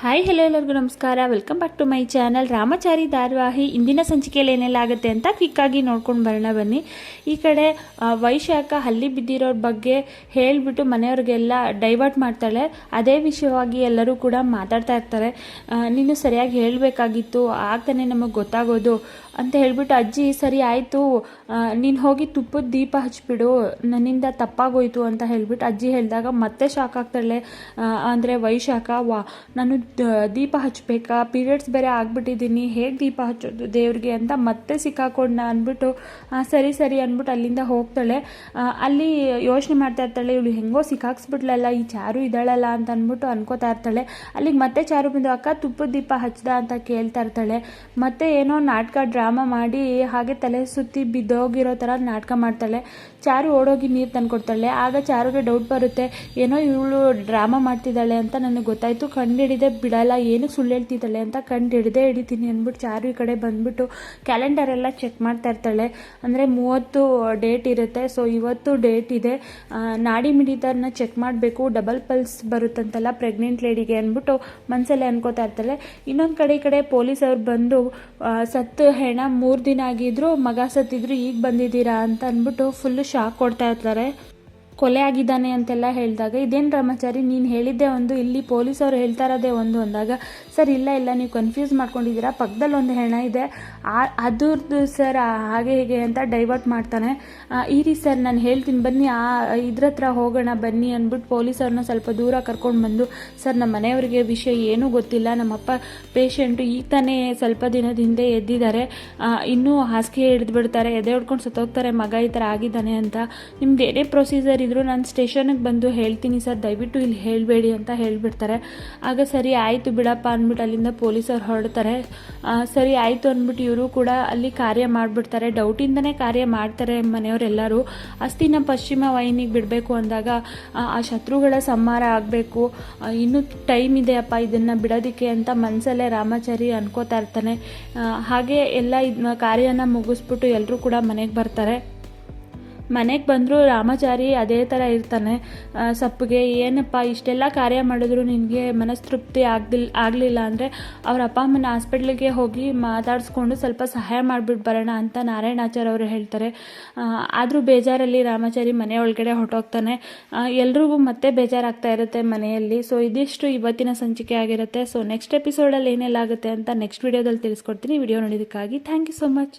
Hi hello ಎಲ್ಲರಿಗೂ ನಮಸ್ಕಾರ. Welcome back to my channel Ramachari ಧಾರಾವಾಹಿ ಇಂದಿನ ಸಂಚಿಕೆಯಲ್ಲಿ ಏನೆಲ್ಲ ಆಗುತ್ತೆ ಅಂತ ಕ್ವಿಕ್ಕಾಗಿ ನೋಡ್ಕೊಂಡು ಬರೋಣ ಬನ್ನಿ. ಈ ಕಡೆ ವೈಶಾಖ ಹಲ್ಲಿ ಬಿದ್ದಿರೋರ ಬಗ್ಗೆ ಹೇಳಿಬಿಟ್ಟು ಮನೆಯವ್ರಿಗೆಲ್ಲ ಡೈವರ್ಟ್ ಮಾಡ್ತಾಳೆ. ಅದೇ ವಿಷಯವಾಗಿ ಎಲ್ಲರೂ ಕೂಡ ಮಾತಾಡ್ತಾ ಇರ್ತಾರೆ. ನೀನು ಸರಿಯಾಗಿ ಹೇಳಬೇಕಾಗಿತ್ತು ಆಗ್ತಾನೆ ನಮಗೆ ಗೊತ್ತಾಗೋದು ಅಂತ ಹೇಳಿಬಿಟ್ಟು, ಅಜ್ಜಿ, ಸರಿ ಆಯಿತು. ನೀನು ಹೋಗಿ ತುಪ್ಪದ ದೀಪ ಹಚ್ಬಿಡು. ನನ್ನಿಂದ ತಪ್ಪಾಗೋಯ್ತು ಅಂತ ಹೇಳಿಬಿಟ್ಟು, ಅಜ್ಜಿ ಹೇಳಿದಾಗ ಮತ್ತೆ ಶಾಕ್ ಆಗ್ತಾಳೆ. ಅಂದರೆ ವೈಶಾಖ, ವಾ, ನಾನು ದೀಪ ಹಚ್ಚಬೇಕಾ? ಪೀರಿಯಡ್ಸ್ ಬೇರೆ ಆಗಿಬಿಟ್ಟಿದ್ದೀನಿ ಹೇಗೆ ದೀಪ ಹಚ್ಚೋದು ದೇವ್ರಿಗೆ ಅಂತ ಮತ್ತೆ ಸಿಕ್ಕಾಕೊಂಡ ಅಂದ್ಬಿಟ್ಟು ಸರಿ ಸರಿ ಅಂದ್ಬಿಟ್ಟು ಅಲ್ಲಿಂದ ಹೋಗ್ತಾಳೆ. ಅಲ್ಲಿ ಯೋಚನೆ ಮಾಡ್ತಾ ಇರ್ತಾಳೆ, ಇವಳು ಹೆಂಗೋ ಸಿಕ್ಕಾಕ್ಸ್ಬಿಟ್ಲಲ್ಲ, ಈ ಚಾರು ಇದ್ದಾಳಲ್ಲ ಅಂತ ಅಂದ್ಬಿಟ್ಟು ಅನ್ಕೋತಾ ಇರ್ತಾಳೆ. ಅಲ್ಲಿಗೆ ಮತ್ತೆ ಚಾರು ಬಂದು, ಅಕ್ಕ ತುಪ್ಪದ ದೀಪ ಹಚ್ದ ಅಂತ ಕೇಳ್ತಾ ಇರ್ತಾಳೆ. ಮತ್ತೆ ಏನೋ ನಾಟಕ, ಡ್ರಾಮಾ ಮಾಡಿ, ಹಾಗೆ ತಲೆ ಸುತ್ತಿ ಬಿದ್ದೋಗಿರೋ ಥರ ನಾಟಕ ಮಾಡ್ತಾಳೆ. ಚಾರು ಓಡೋಗಿ ನೀರು ತಂದ್ಕೊಡ್ತಾಳೆ. ಆಗ ಚಾರುಗೆ ಡೌಟ್ ಬರುತ್ತೆ. ಏನೋ ಇವಳು ಡ್ರಾಮಾ ಮಾಡ್ತಿದ್ದಾಳೆ ಅಂತ ನನಗೆ ಗೊತ್ತಾಯಿತು. ಕಂಡು ಹಿಡಿದೇ ಬಿಡಲ್ಲ, ಏನಕ್ಕೆ ಸುಳ್ಳು ಹೇಳ್ತಿದ್ದಾಳೆ ಅಂತ ಕಂಡು ಹಿಡಿದೇ ಹಿಡಿತೀನಿ ಅಂದ್ಬಿಟ್ಟು ಚಾರು ಈ ಕಡೆ ಬಂದ್ಬಿಟ್ಟು ಕ್ಯಾಲೆಂಡರ್ ಎಲ್ಲ ಚೆಕ್ ಮಾಡ್ತಾ ಇರ್ತಾಳೆ. ಅಂದರೆ ಮೂವತ್ತು ಡೇಟ್ ಇರುತ್ತೆ ಸೊ ಇವತ್ತು ಡೇಟ್ ಇದೆ. ನಾಡಿ ಮಿಡಿತನ ಚೆಕ್ ಮಾಡಬೇಕು ಡಬಲ್ ಪಲ್ಸ್ ಬರುತ್ತಂತಲ್ಲ ಪ್ರೆಗ್ನೆಂಟ್ ಲೇಡಿಗೆ ಅಂದ್ಬಿಟ್ಟು ಮನಸ್ಸಲ್ಲೇ ಅನ್ಕೋತಾ ಇರ್ತಾಳೆ. ಇನ್ನೊಂದು ಕಡೆ ಕಡೆ ಪೊಲೀಸ್ ಅವ್ರು ಬಂದು ಸತ್ತು ಹೆಣ ಮೂರು ದಿನ ಆಗಿದ್ರು, ಮಗ ಸತ್ತಿದ್ರು, ಈಗ ಬಂದಿದ್ದೀರಾ ಅಂತ ಅಂದ್ಬಿಟ್ಟು ಫುಲ್ ಶಾಕ್ ಕೊಡ್ತಾ ಇರ್ತಾರೆ. ಕೊಲೆ ಆಗಿದ್ದಾನೆ ಅಂತೆಲ್ಲ ಹೇಳಿದಾಗ, ಇದೇನು ರಾಮಾಚಾರಿ, ನೀನು ಹೇಳಿದ್ದೆ ಒಂದು, ಇಲ್ಲಿ ಪೊಲೀಸವ್ರು ಹೇಳ್ತಾ ಇರೋದೇ ಒಂದು, ಅಂದಾಗ, ಸರ್, ಇಲ್ಲ ಇಲ್ಲ, ನೀವು ಕನ್ಫ್ಯೂಸ್ ಮಾಡ್ಕೊಂಡಿದ್ದೀರಾ ಪಕ್ಕದಲ್ಲಿ ಒಂದು ಹೆಣ ಇದೆ, ಆ, ಅದ್ರದ್ದು ಸರ್ ಹಾಗೆ ಹೀಗೆ ಅಂತ ಡೈವರ್ಟ್ ಮಾಡ್ತಾನೆ. ಇರಿ ಸರ್, ನಾನು ಹೇಳ್ತೀನಿ, ಬನ್ನಿ, ಆ ಇದ್ರ ಹತ್ರ ಹೋಗೋಣ, ಬನ್ನಿ ಅಂದ್ಬಿಟ್ಟು ಪೊಲೀಸವ್ರನ್ನ ಸ್ವಲ್ಪ ದೂರ ಕರ್ಕೊಂಡು ಬಂದು, ಸರ್ ನಮ್ಮ ಮನೆಯವರಿಗೆ ವಿಷಯ ಏನೂ ಗೊತ್ತಿಲ್ಲ, ನಮ್ಮಪ್ಪ ಪೇಷಂಟು ಈಗ ತಾನೇ ಸ್ವಲ್ಪ ದಿನದ ಹಿಂದೆ ಎದ್ದಿದ್ದಾರೆ ಇನ್ನೂ ಹಾಸಿಗೆ ಹಿಡಿದು ಬಿಡ್ತಾರೆ ಎದೆ ಹೊಡ್ಕೊಂಡು ಸತ್ತೋಗ್ತಾರೆ, ಮಗ ಈ ಥರ ಆಗಿದ್ದಾನೆ ಅಂತ, ನಿಮ್ದು ಏನೇ ಪ್ರೊಸೀಜರ್ ಇದ್ದರೂ ನಾನು ಸ್ಟೇಷನ್ಗೆ ಬಂದು ಹೇಳ್ತೀನಿ ಸರ್ ದಯವಿಟ್ಟು ಇಲ್ಲಿ ಹೇಳಬೇಡಿ ಅಂತ ಹೇಳಿಬಿಡ್ತಾರೆ. ಆಗ ಸರಿ ಆಯಿತು ಬಿಡಪ್ಪ ಅಂದ್ಬಿಟ್ಟು ಅಲ್ಲಿಂದ ಪೊಲೀಸರು ಹೊರಡ್ತಾರೆ. ಸರಿ ಆಯಿತು ಅಂದ್ಬಿಟ್ಟು ಇವರು ಕೂಡ ಅಲ್ಲಿ ಕಾರ್ಯ ಮಾಡಿಬಿಡ್ತಾರೆ. ಡೌಟಿಂದನೇ ಕಾರ್ಯ ಮಾಡ್ತಾರೆ ಮನೆಯವರೆಲ್ಲರೂ. ಅಸ್ತಿನ ಪಶ್ಚಿಮ ವಾಹಿನಿಗೆ ಬಿಡಬೇಕು ಅಂದಾಗ ಆ, ಶತ್ರುಗಳ ಸಂಹಾರ ಆಗಬೇಕು. ಇನ್ನೂ ಟೈಮ್ ಇದೆ ಅಪ್ಪ ಇದನ್ನು ಬಿಡೋದಕ್ಕೆ ಅಂತ ಮನಸ್ಸಲ್ಲೇ ರಾಮಾಚಾರಿ ಅನ್ಕೋತಾ ಇರ್ತಾನೆ. ಹಾಗೆ ಎಲ್ಲ ಇದನ್ನ ಕಾರ್ಯನ ಮುಗಿಸ್ಬಿಟ್ಟು ಎಲ್ಲರೂ ಕೂಡ ಮನೆಗೆ ಬರ್ತಾರೆ. ಮನೆಗೆ ಬಂದರೂ ರಾಮಾಚಾರಿ ಅದೇ ಥರ ಇರ್ತಾನೆ. ಸಪ್ಪಿಗೆ, ಏನಪ್ಪ, ಇಷ್ಟೆಲ್ಲ ಕಾರ್ಯ ಮಾಡಿದ್ರು ನಿನಗೆ ಮನಸ್ತೃಪ್ತಿ ಆಗ್ದಿಲ್, ಆಗಲಿಲ್ಲ ಅಂದರೆ ಅವ್ರ ಅಪ್ಪ ಅಮ್ಮನ ಹಾಸ್ಪಿಟ್ಲಿಗೆ ಹೋಗಿ ಮಾತಾಡಿಸ್ಕೊಂಡು ಸ್ವಲ್ಪ ಸಹಾಯ ಮಾಡಿಬಿಟ್ಟು ಬರೋಣ ಅಂತ ನಾರಾಯಣಾಚಾರ್ಯ ಅವರು ಹೇಳ್ತಾರೆ. ಆದರೂ ಬೇಜಾರಲ್ಲಿ ರಾಮಾಚಾರಿ ಮನೆ ಒಳಗಡೆ ಹೊರಟೋಗ್ತಾನೆ. ಎಲ್ರಿಗೂ ಮತ್ತೆ ಬೇಜಾರಾಗ್ತಾ ಇರುತ್ತೆ ಮನೆಯಲ್ಲಿ. ಸೊ ಇದಿಷ್ಟು ಇವತ್ತಿನ ಸಂಚಿಕೆ ಆಗಿರುತ್ತೆ. ಸೊ ನೆಕ್ಸ್ಟ್ ಎಪಿಸೋಡಲ್ಲಿ ಏನೆಲ್ಲ ಆಗುತ್ತೆ ಅಂತ ನೆಕ್ಸ್ಟ್ ವಿಡಿಯೋದಲ್ಲಿ ತಿಳಿಸ್ಕೊಡ್ತೀನಿ. ವಿಡಿಯೋ ನೋಡಿದ್ದಕ್ಕಾಗಿ ಥ್ಯಾಂಕ್ ಯು ಸೊ ಮಚ್